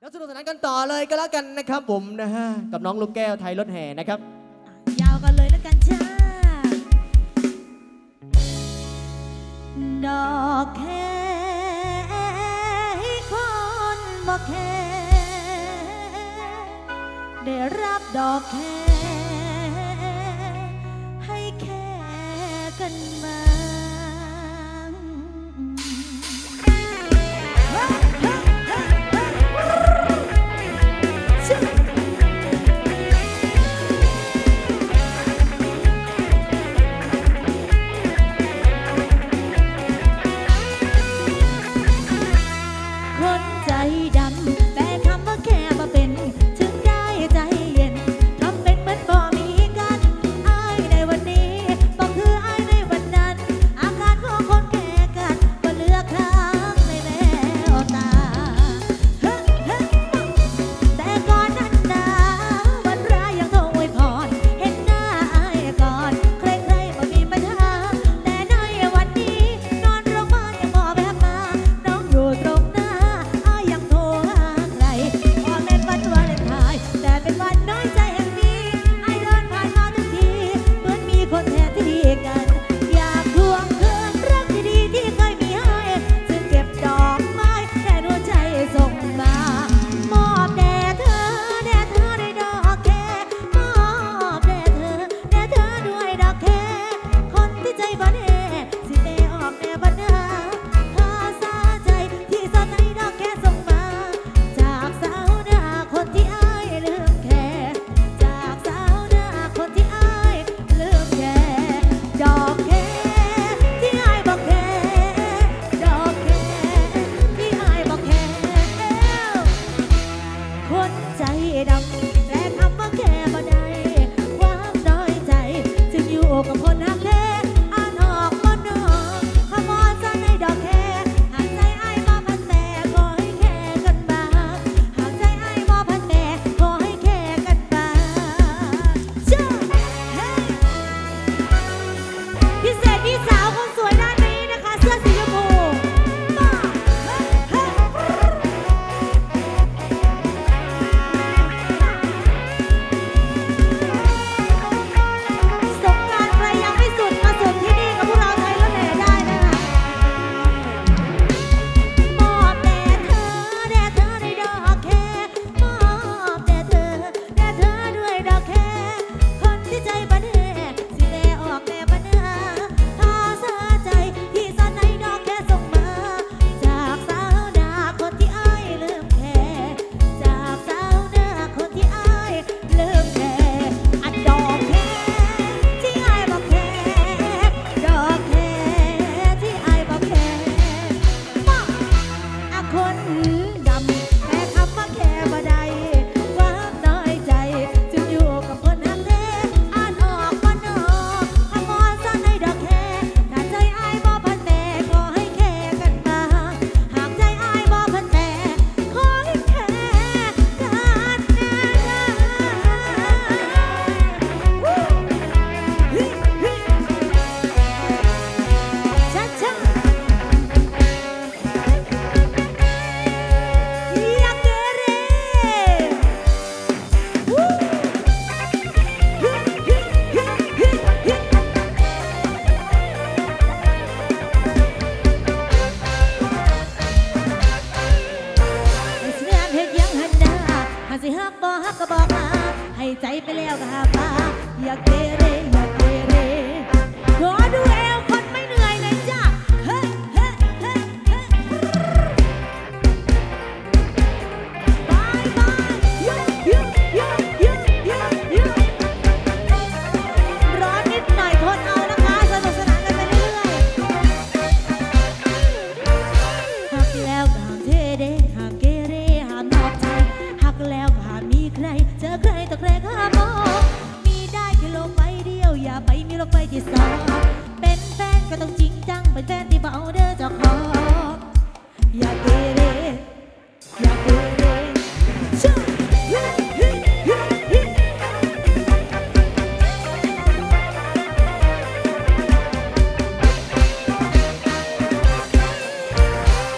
แล้วสนุกสนานกันต่อเลยก็แล้วกันนะครับผมนะฮะกับน้องลูกแก้วไทยรถแห่นะครับ ยาวกันเลยแล้วกันจ้า ดอกแค่คนบอกแค่ได้รับดอกแค่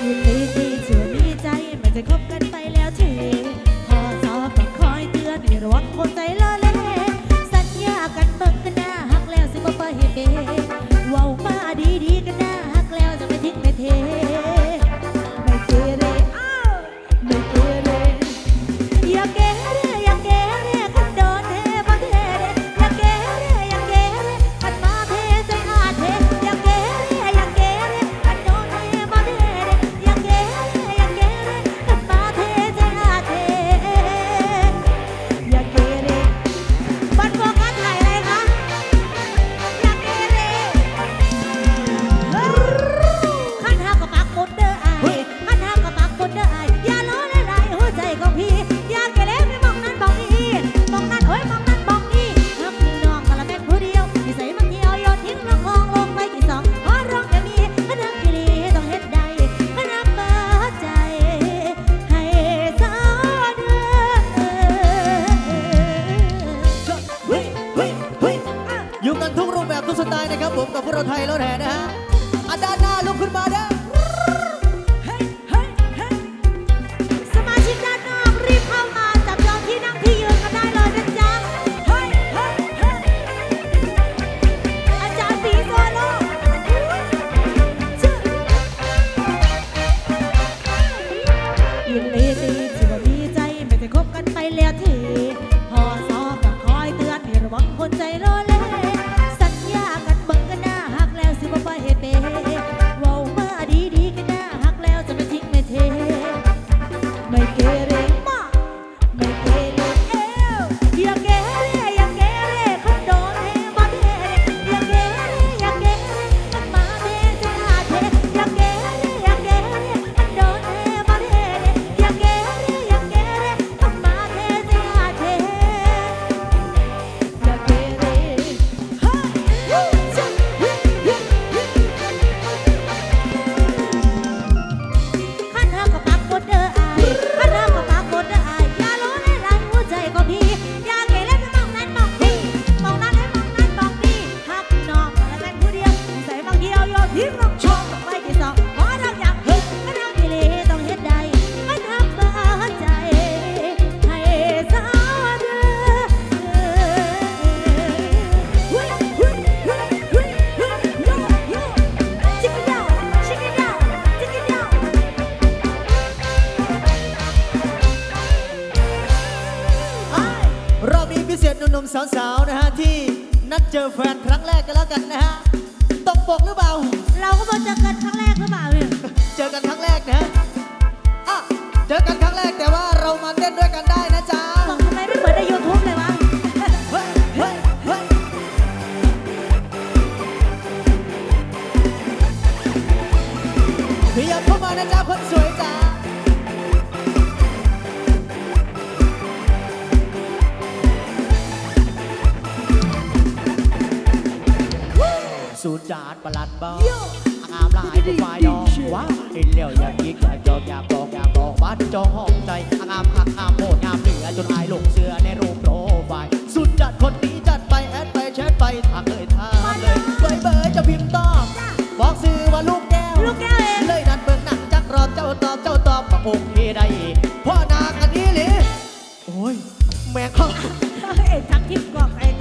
ติดที่ชวนมีใจมันจะคบ หลัดบ้างามลายผู้ายดองว้าเห็นแล้วอยากยิกอยากจอกอยากบอกอยากบอกบ้าจองห้องใจงามหักงามโหดงามเหนือจนอายหลงเสือในรูปโปรไฟล์สุดจัดคนนี้จัดไปแอดไปแชทไปทักเลยทามเลยเบยเบยจะพิมพ์ตอบบอกซื้อว่าลูกแก้วลูกแก้วเลยนัดเบิ่งหนังจักรอเจ้าตอบเจ้าตอบมาโอเคได้พ่อนากันนี้หรือโอ้ยแม่เขาเอกทักทิพย์กอกเอก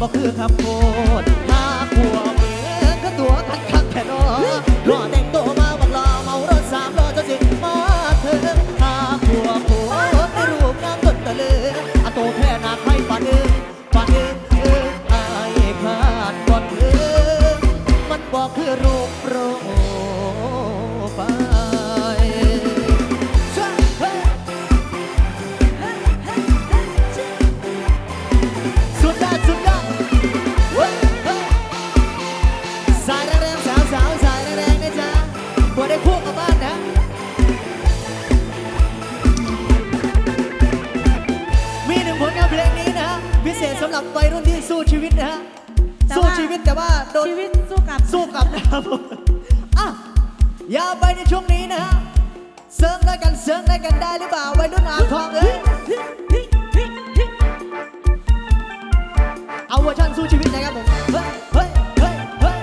บ่คือคำพูด ช่วงนี้นะฮะเซิร์ฟได้กันเซิร์ฟได้กันได้หรือเปล่าวัยรุ่นอ่างทองเอ้ยเอาเวอร์ชันสู้ชีวิตนะครับผมเฮ้ยเฮ้ยเฮ้ยเฮ้ย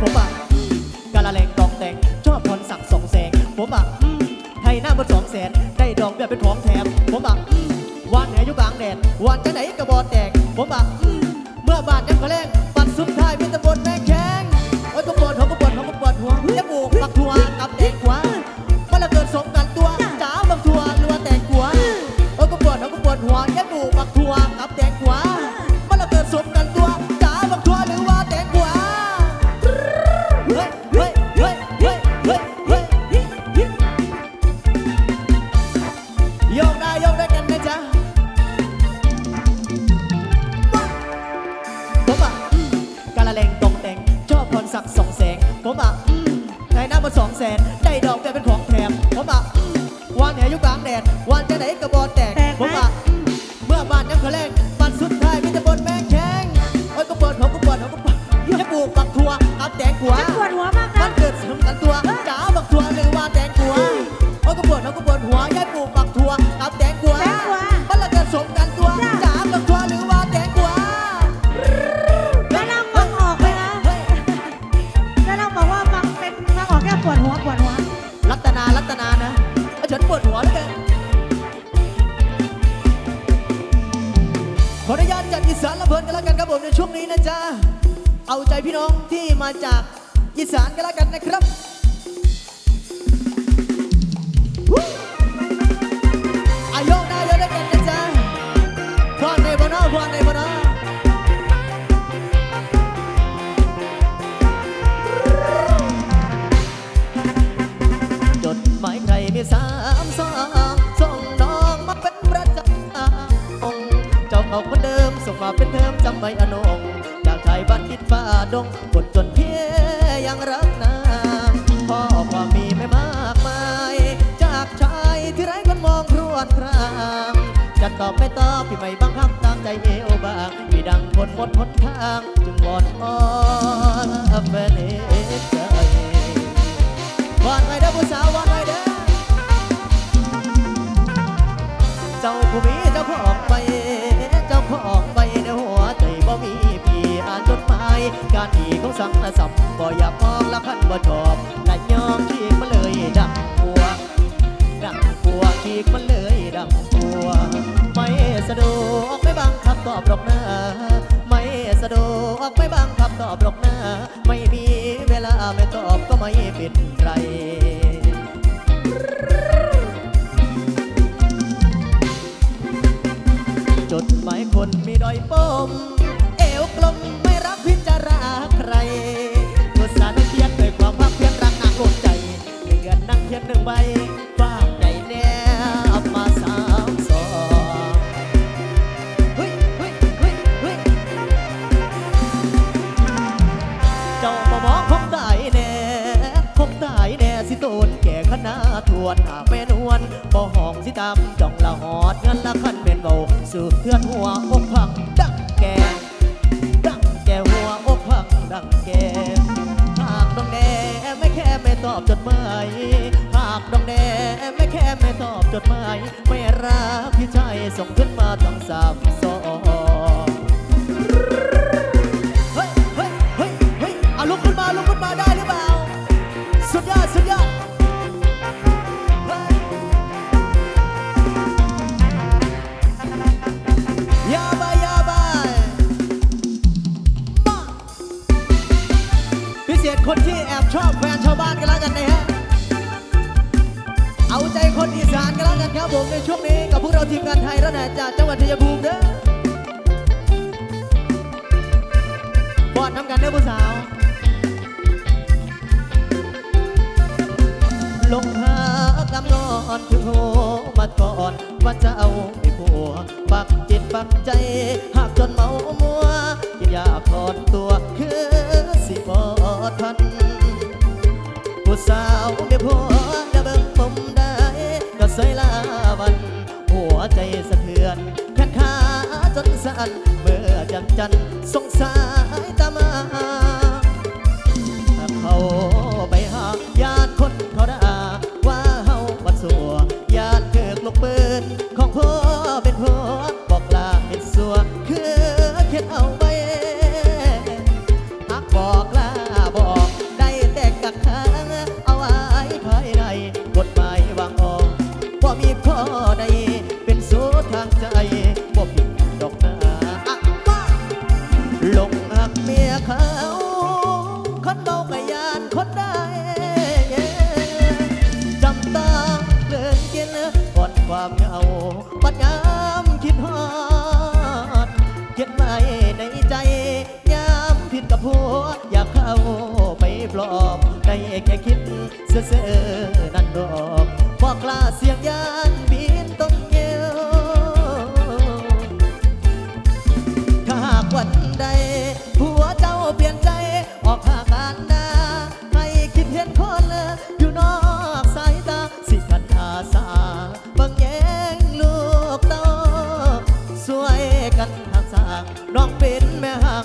ผมอะกาละเลงกองแตงชอบพรสั่งสองแสงผมอะอืมไทยหน้าบนสองแสนได้ดอกเบี้ยเป็นของแถมผมอะอืมวันไหนอยู่กลางแดดวันจะไหนกระบอกแตกผมอะอืมเมื่อบานยังกระแรง มดหนทางจึงวอนอ้อนแฟนเอกใจวอนไว้เด้อผู้สาววอนไว้เด้อเจ้าผู้มีเจ้าของไป เจ้าของไปในหัวใจบ่มีพี่อ่านจดหมายการดีของสังสัมบ่อยามองละคันบ่ชอบและยอมขีกมาเลยดังปัวดังปัวขีกมันเลยดังปัวไม่สะดวกไม่บังคับตอบหรอกนะไม่ สะดวกไม่บังคับตอบหรอกนะไม่มีเวลาไม่ตอบก็ไม่เป็นไรจดหมายคนมีดอยปม เอวกลมไม่รักพิจาราใครตัวสารเพียนด้วยความภาคเพียนรักนางโลดใจหนึ่งเดือนนั่งเพียนหนึ่งใบ ตามจ้องละหอดเงินละคันเป็นเบาสืบเพื่อนหัวอกพังดังแกดังแกหัวอกพังดังแกหากดองแดไม่แค่ไม่ตอบจดหมายหากดองแดไม่แค่ไม่ตอบจดหมายไม่รักพี่ชายส่งขึ้น เอาใจคนอีสานกันแล้วกันครับผมในช่วงนี้กับพวกเราทีมงานไทยระนาจากจังหวัดชัยภูมิเด้อบอดทำกันเด้อผู้สาว ลงหากำนอนถึงโหมาก่อนว่าจะเอาไปผัว ปักจิตปักใจ หากจนเมามัวกินยาคลอนตัว คือสิบอทัน ผู้สาวเมียผััน เมื่อจำจันทร์สงสายตามาถ้าเขา เสือนั่นดอกบอกกล้าเสียงยานบินต้องเยียวถ้าหากวันใดผัวเจ้าเปลี่ยนใจออกหาการดาให้คิดเห็นคนอยู่นอกสายตาสิขันอาสาบังแยงลูกเต้าสวยกันทางสางน้องเป็นแม่หัก